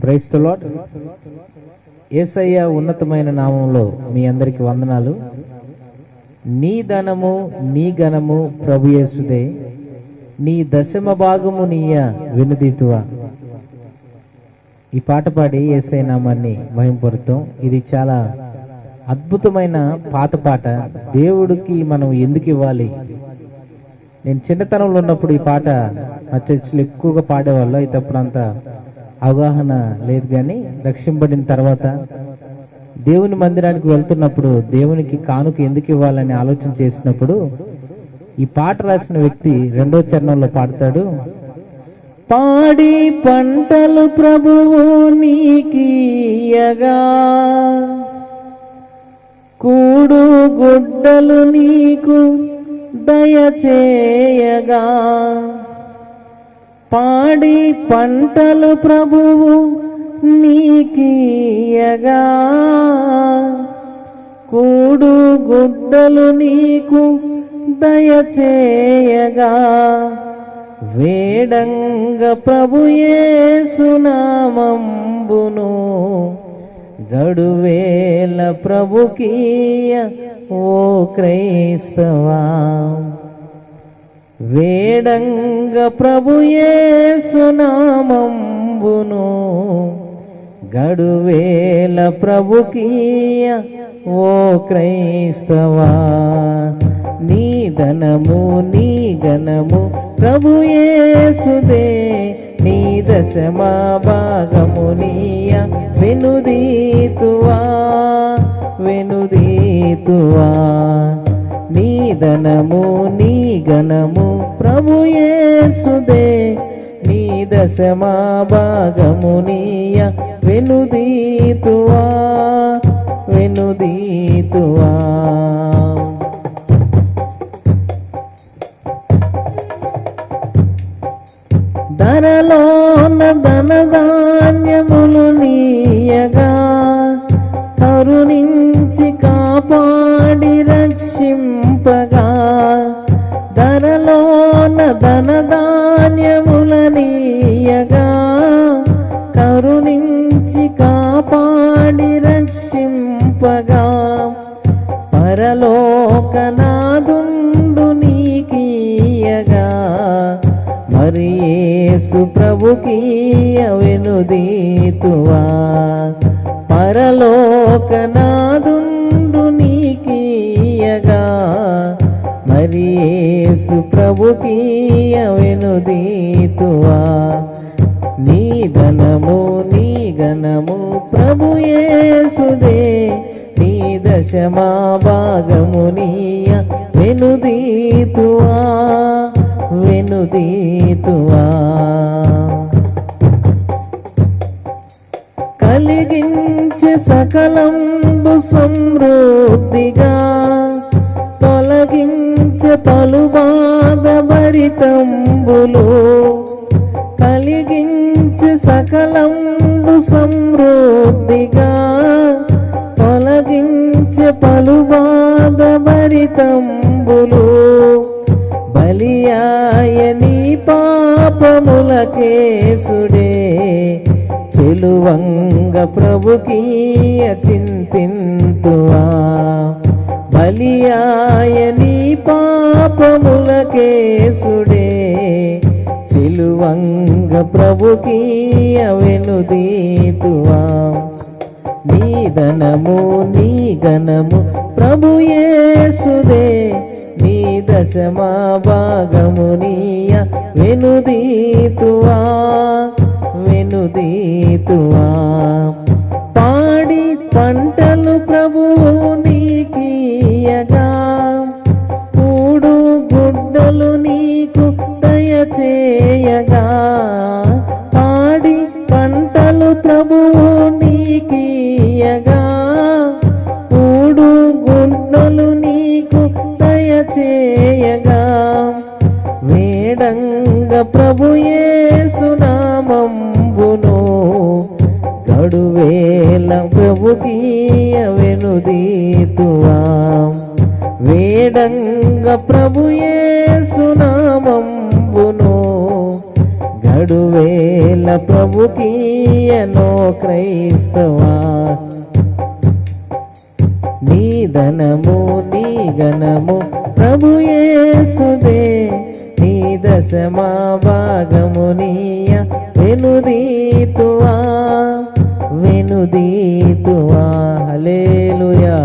క్రైస్తలాట్ ఏసయ్య ఉన్నతమైన నామంలో మీ అందరికి వందనాలు. నీ ధనము నీ ఘనము ప్రభు యేసుదే. నీ దశమ భాగము నీయ వినుదీతువా. ఈ పాట పాడి ఏసై నామాన్ని మహింపరుతాం ఇది చాలా అద్భుతమైన పాత పాట. దేవుడికి మనం ఎందుకు ఇవ్వాలి? నేను చిన్నతనంలో ఉన్నప్పుడు ఈ పాట మా చర్చిలో ఎక్కువగా పాడేవాళ్ళు. అయితే అప్పుడు అవగాహన లేదు కానీ రక్షింపడిన తర్వాత దేవుని మందిరానికి వెళ్తున్నప్పుడు దేవునికి కానుక ఎందుకు ఇవ్వాలని ఆలోచన చేసినప్పుడు ఈ పాట రాసిన వ్యక్తి రెండో చరణంలో పాడతాడు పాడి పంటలు ప్రభువు నీకీయగా కూడు గుడ్డలు నీకు దయచేయగా పాడి పంటలు ప్రభువు నీకీయగా. కూడు గుడ్డలు నీకు దయచేయగా. వేడంగ ప్రభుయేసునామంబును గడువేల ప్రభుకీయ ఓ క్రైస్తవా. వేడంగ ప్రభుయేసునామంబును గడువేల ప్రభుకీయ ఓ క్రైస్తవా. నీ ధనము నీ గణము ప్రభుయేసుదే నీ దశమా భాగము నీయ వెనుదీతువా వెనుదీతువా. ధనము నీ గణము ప్రభుయేసుదే నీ దశమా భాగము నీయ వెనుదీతువా వెనుదీతువా. ధరలోన ధనధాన్యములు నీయగా కరుణించి కాపాడి రక్షింపగా. మరి యేసు ప్రభుకీయ వెనుదీతువా పరలోకనాదుండు నీకీయగా? మరి యేసు ప్రభుకీయ వెనుదీతువా నీ ధనము నీ గణము ప్రభు యేసుదే. నీ దశమా భాగము నీయ వెనుదీతువా వెనుదీతువా? కలిగించే సకలంబు సమృద్ధిగా తొలగించే పలు బాధ భరితంబులు కలిగించే సకలంబు సమృద్ధిగా తొలగించే పలు బాధ భరితంబులు బలియాయ నీ పాపములకేసుడే చెలువంగ ప్రభుకీయ చింతింతువా బలియాయ నీ పాపములకేసుడే చెలువంగ ప్రభుకీయ వెనుదీతువా నీ ధనము నీ గణము ప్రభుయేసుదే దశమా భాగమునియ వెనుదీతువా వెనుదీతువా. పాడి పంటలు ప్రభువు నీకీయగా కూడు గుడ్డలు నీకు దయచేయగా. పాడి పంటలు ప్రభువు నీకీయగా చేయగా. వేడంగ ప్రభుయేసునామంబును గడువేల ప్రభుకీయ వెనుదీతువా వేడంగ ప్రభుయేసునామంబును గడువేల వేల ప్రభుకీయనో క్రైస్తవా. ధనము నీ గణము ప్రభుయేసుదే నీ దశమా భాగము నీయ వెనుదీతువా వెనుదీతువా హలేలుయా